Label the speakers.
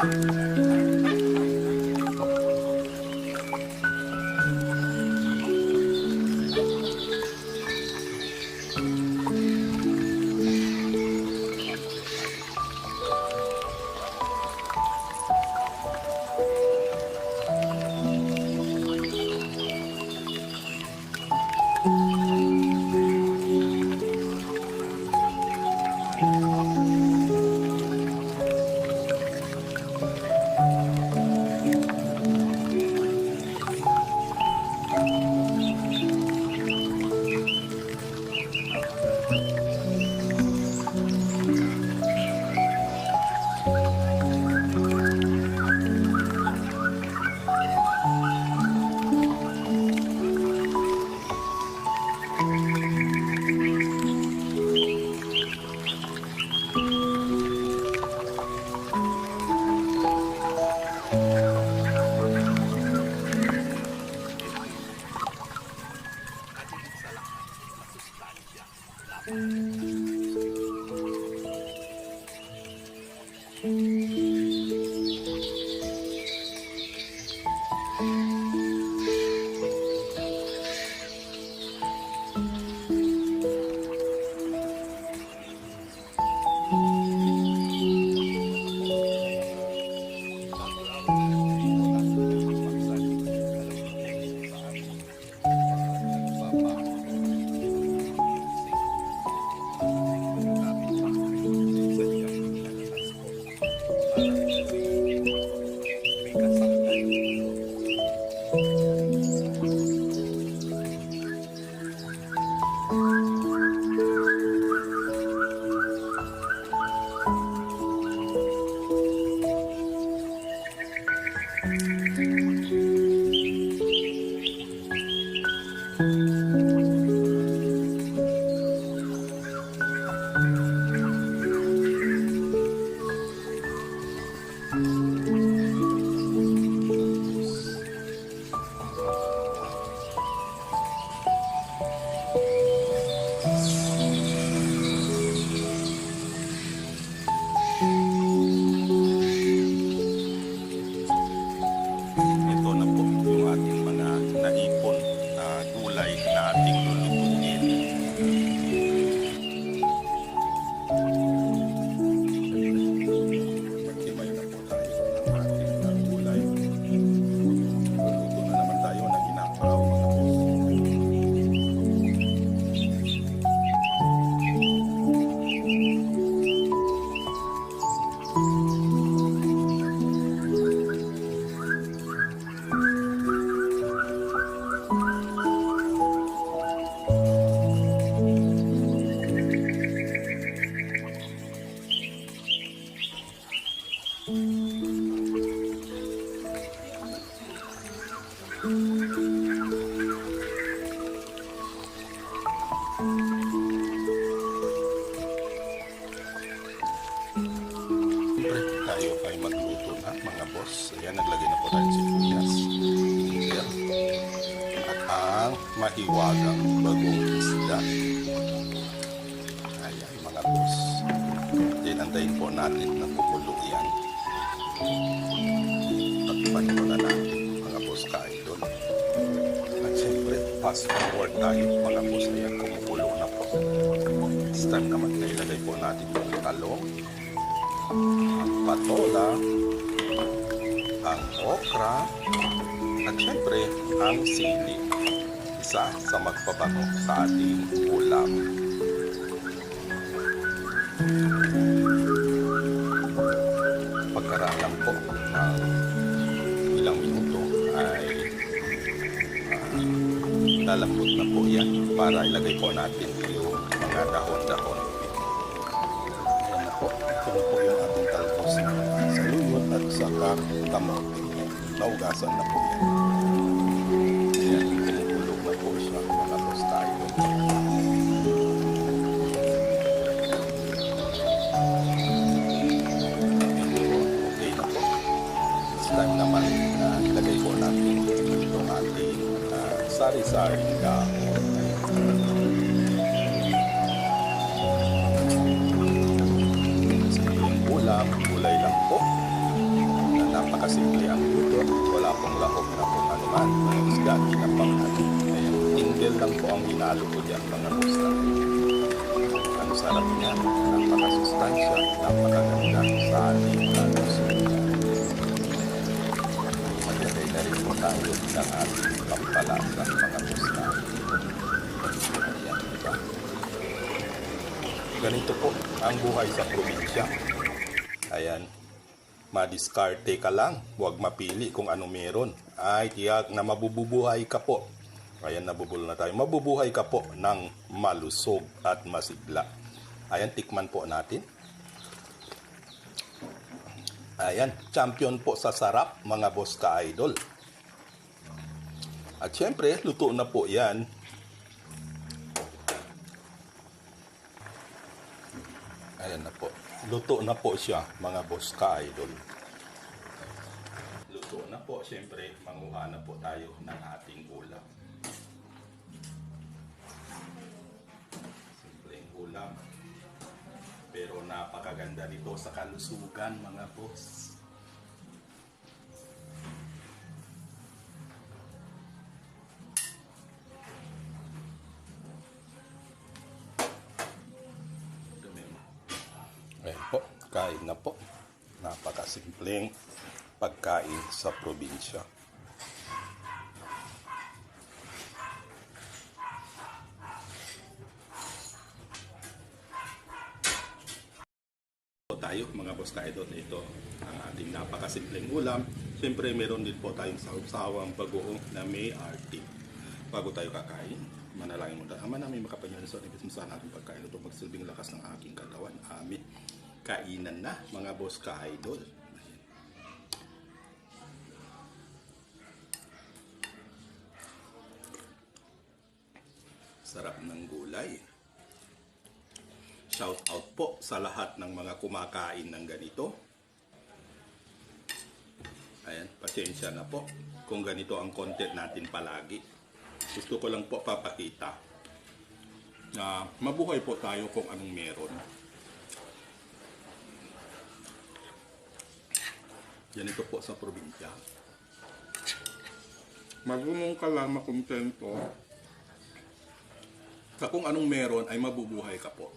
Speaker 1: thank you Mm-hmm. Mm-hmm. Ang mahiwagang bagong isda. Ayan mga boss. Then, antayin po natin na kukulo yan. Pagpan mo na natin mga boss ka-idol. At siyempre, fast forward tayo mga boss. Ayan, kumukulo na po. This time naman, nailagay po natin yung talong ang patola, ang okra, at syempre ang sili. Isa sa magpabango sa ating ulam. Pagkaraan po ng ilang minuto ay ah, lalambot na po yan para ilagay po natin yung mga dahon-dahon. Ayan na po. Ito na po yung ating talbos na saluyot at saka kamote. Naugasan na po yan. Naman na ilagay po natin itong ating ah, sari-sari dahon. Simpleng ulam, gulay lang po. Na napakasimple ang luto. Wala pong lahok na kung ano man. Mga isda, tinapang natin. Ayan, tinggel lang po ang hinalo ko dyan, mga musta. Tayo ng ating pampalasa, mga musta. Ayan, diba? ganito po ang buhay sa probinsya. Ayan, madiskarte ka lang, huwag mapili kung ano meron. Ay, tiyak na mabubuhay ka po. Ayan, nabubul na tayo. Mabubuhay ka po ng malusog at masigla. Ayan, tikman po natin. Ayan, champion po sa sarap, mga boss ka-idol. At syempre, luto na po yan. Ayan na po. Luto na po siya, mga boss ka-idol. Luto na po, syempre, manguha na po tayo ng ating ulam. Simpleng ulam. Pero napakaganda nito sa kalusugan, mga boss. Kain na po. Napakasimpleng pagkain sa probinsya. Tayo mga boss ka-idol ito ang ating napakasimpleng ulam. Siyempre meron din po tayong sawang bagoong na may arti. Bago tayo kakain manalangin tayo ama namin makapanyalan sa nabis mo sa ating pagkain. Ito magsilbing lakas ng aking katawan. Amin kainan na mga boss ka-idol sarap ng gulay Shout out po sa lahat ng mga kumakain ng ganito. Ayan, pasensya na po kung ganito ang content natin palagi. Gusto ko lang po papakita na mabuhay po tayo kung anong meron. Ganito po sa probinsya. Marunong ka lang makontento sa kung anong meron ay mabubuhay ka po.